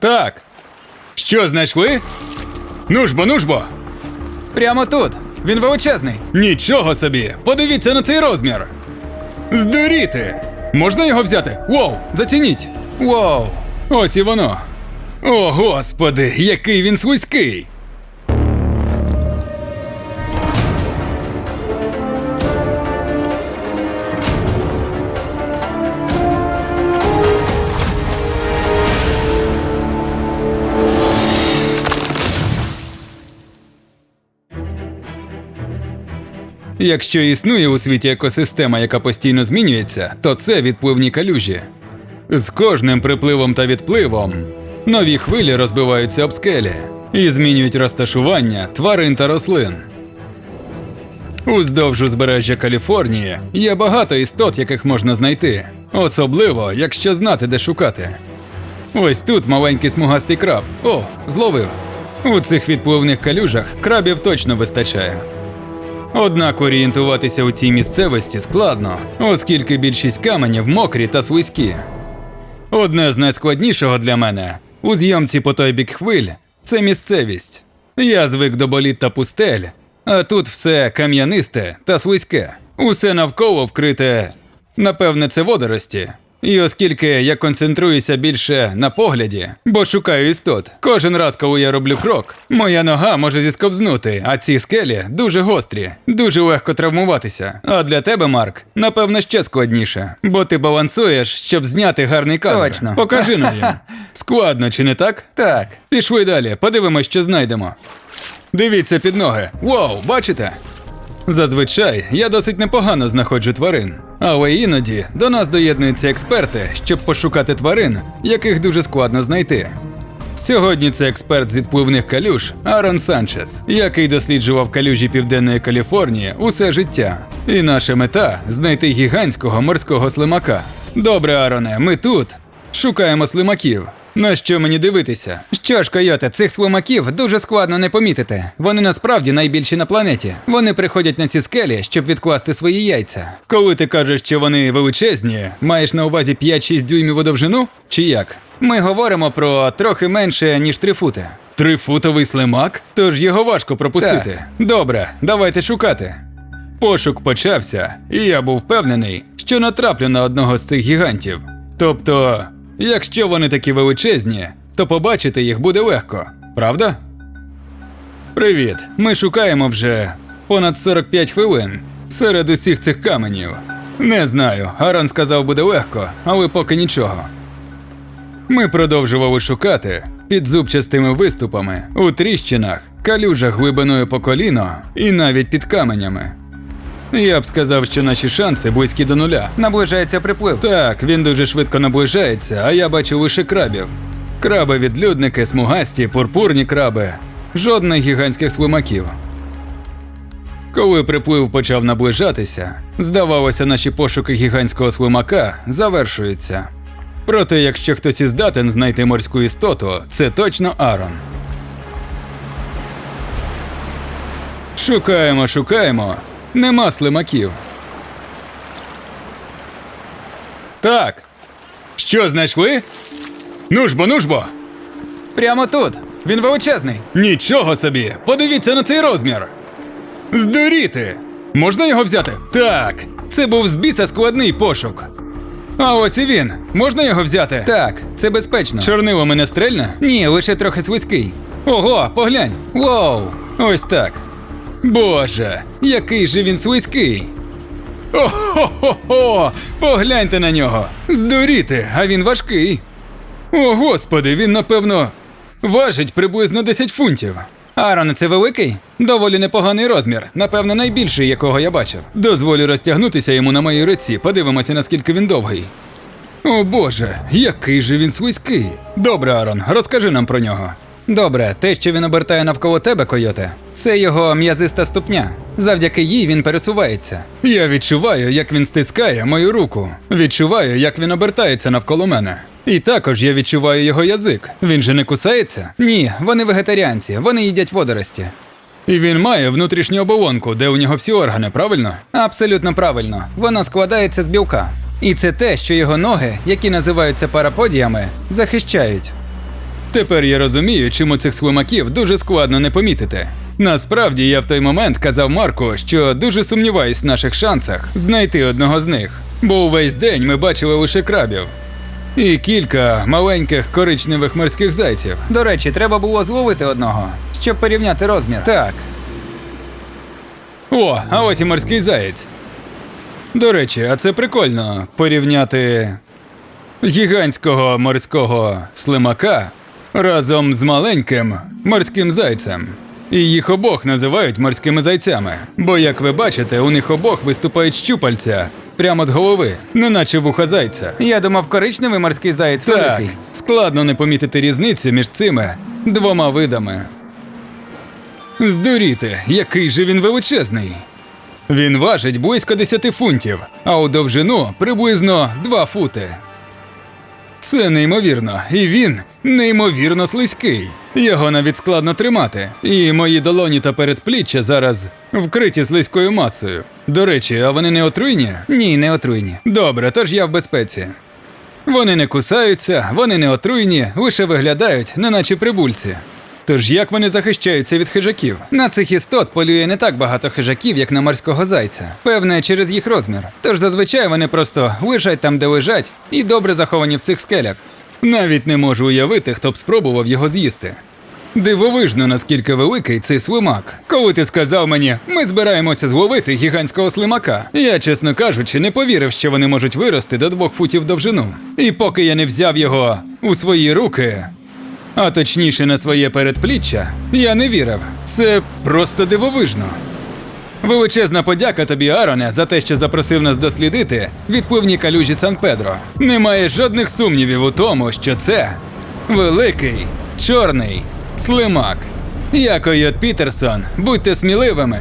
Так. Що знайшли? Нужбо, нужбо! Прямо тут. Він величезний. Нічого собі! Подивіться на цей розмір! Здуріти! Можна його взяти? Воу! Зацініть! Воу. Ось і воно. О, господи, який він слизький! Якщо існує у світі екосистема, яка постійно змінюється, то це відпливні калюжі. З кожним припливом та відпливом нові хвилі розбиваються об скелі і змінюють розташування тварин та рослин. Уздовж узбережжя Каліфорнії є багато істот, яких можна знайти, особливо якщо знати, де шукати. Ось тут маленький смугастий краб. О, зловив. У цих відпливних калюжах крабів точно вистачає. Однак орієнтуватися у цій місцевості складно, оскільки більшість каменів мокрі та слизькі. Одне з найскладнішого для мене у зйомці по той бік хвиль це місцевість. Я звик до боліт та пустель, а тут все кам'янисте та слизьке. Усе навколо вкрите, напевне, це водорості. І оскільки я концентруюся більше на погляді, бо шукаю істот, кожен раз, коли я роблю крок, моя нога може зісковзнути, а ці скелі дуже гострі, дуже легко травмуватися. А для тебе, Марк, напевно, ще складніше, бо ти балансуєш, щоб зняти гарний кадр. Точно. Покажи нам їм. Складно, чи не так? Так. Пішли далі, подивимось, що знайдемо. Дивіться під ноги. Вау, бачите? Зазвичай я досить непогано знаходжу тварин, але іноді до нас доєднуються експерти, щоб пошукати тварин, яких дуже складно знайти. Сьогодні це експерт з відпливних калюж Арон Санчес, який досліджував калюжі Південної Каліфорнії усе життя. І наша мета знайти гігантського морського слимака. Добре, Ароне, ми тут шукаємо слимаків. На що мені дивитися? Що ж, койоте, цих слимаків дуже складно не помітити. Вони насправді найбільші на планеті. Вони приходять на ці скелі, щоб відкласти свої яйця. Коли ти кажеш, що вони величезні, маєш на увазі 5-6 дюймів у довжину? Чи як? Ми говоримо про трохи менше, ніж три фути. Трифутовий слимак? Тож його важко пропустити. Добре, давайте шукати. Пошук почався, і я був впевнений, що натраплю на одного з цих гігантів. Тобто, якщо вони такі величезні, то побачити їх буде легко, правда? Привіт! Ми шукаємо вже понад 45 хвилин серед усіх цих каменів. Не знаю, Аран сказав, буде легко, але поки нічого. Ми продовжували шукати під зубчастими виступами, у тріщинах, калюжах глибиною по коліно і навіть під каменями. Я б сказав, що наші шанси близькі до нуля. Наближається приплив. Так, він дуже швидко наближається, а я бачу лише крабів. Краби-відлюдники, смугасті, пурпурні краби, жодних гігантських слимаків. Коли приплив почав наближатися, здавалося, наші пошуки гігантського слимака завершуються. Проте, якщо хтось і здатен знайти морську істоту, це точно Арон. Шукаємо, шукаємо. Нема слимаків. Так. Що знайшли? Нужбо, нужбо! Прямо тут. Він величезний. Нічого собі! Подивіться на цей розмір! Здуріти! Можна його взяти? Так, це був з біса складний пошук. А ось і він. Можна його взяти? Так, це безпечно. Чорниво мене стрельне? Ні, лише трохи слизький. Ого, поглянь. Воу! Ось так. Боже, який же він слизький. О-хо-хо-хо! Погляньте на нього! Здуріти, а він важкий. О, господи, він, напевно, важить приблизно 10 фунтів. Аарон, це великий? Доволі непоганий розмір, напевно, найбільший, якого я бачив. Дозволю розтягнутися йому на моїй руці, подивимося, наскільки він довгий. О боже, який же він слизький. Добре, Арон, розкажи нам про нього. Добре, те, що він обертає навколо тебе, койоте, це його м'язиста ступня. Завдяки їй він пересувається. Я відчуваю, як він стискає мою руку. Відчуваю, як він обертається навколо мене. І також я відчуваю його язик. Він же не кусається. Ні, вони вегетаріанці, вони їдять водорості. І він має внутрішню оболонку, де у нього всі органи, правильно? Абсолютно правильно. Вона складається з білка. І це те, що його ноги, які називаються параподіями, захищають. Тепер я розумію, чому цих слимаків дуже складно не помітити. Насправді я в той момент казав Марку, що дуже сумніваюсь в наших шансах знайти одного з них, бо увесь день ми бачили лише крабів. І кілька маленьких коричневих морських зайців. До речі, треба було зловити одного, щоб порівняти розмір. Так. О, а ось і морський заєць. До речі, а це прикольно порівняти гігантського морського слимака разом з маленьким морським зайцем. І їх обох називають морськими зайцями. Бо, як ви бачите, у них обох виступають щупальця прямо з голови, неначе вуха зайця. Я думав, коричневий морський заєць Так, великий. складно не помітити різницю між цими двома видами. Здуріти, який же він величезний. Він важить близько 10 фунтів, а у довжину приблизно 2 фути. Це неймовірно, і він неймовірно слизький. Його навіть складно тримати, і мої долоні та передпліччя зараз вкриті слизькою масою. До речі, а вони не отруйні? Ні, не отруйні. Добре, тож я в безпеці. Вони не кусаються, вони не отруйні, лише виглядають, неначе прибульці. Тож як вони захищаються від хижаків? На цих істот полює не так багато хижаків, як на морського зайця. Певне, через їх розмір. Тож зазвичай вони просто лежать там, де лежать, і добре заховані в цих скелях. Навіть не можу уявити, хто б спробував його з'їсти. Дивовижно, наскільки великий цей слимак. Коли ти сказав мені, ми збираємося зловити гігантського слимака, я, чесно кажучи, не повірив, що вони можуть вирости до двох футів довжину. І поки я не взяв його у свої руки, а точніше на своє передпліччя, я не вірив. Це просто дивовижно. Величезна подяка тобі, Ароне, за те, що запросив нас дослідити відпливні калюжі Сан-Педро. Немає жодних сумнівів у тому, що це великий, чорний слимак. Я Койот Пітерсон, будьте сміливими.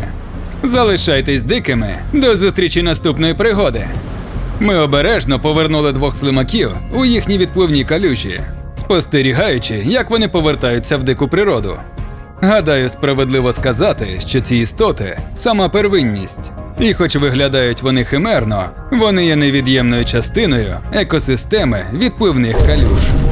Залишайтесь дикими. До зустрічі наступної пригоди. Ми обережно повернули двох слимаків у їхні відпливні калюжі, спостерігаючи, як вони повертаються в дику природу. Гадаю, справедливо сказати, що ці істоти сама первинність. І хоч виглядають вони химерно, вони є невід'ємною частиною екосистеми відпливних калюж.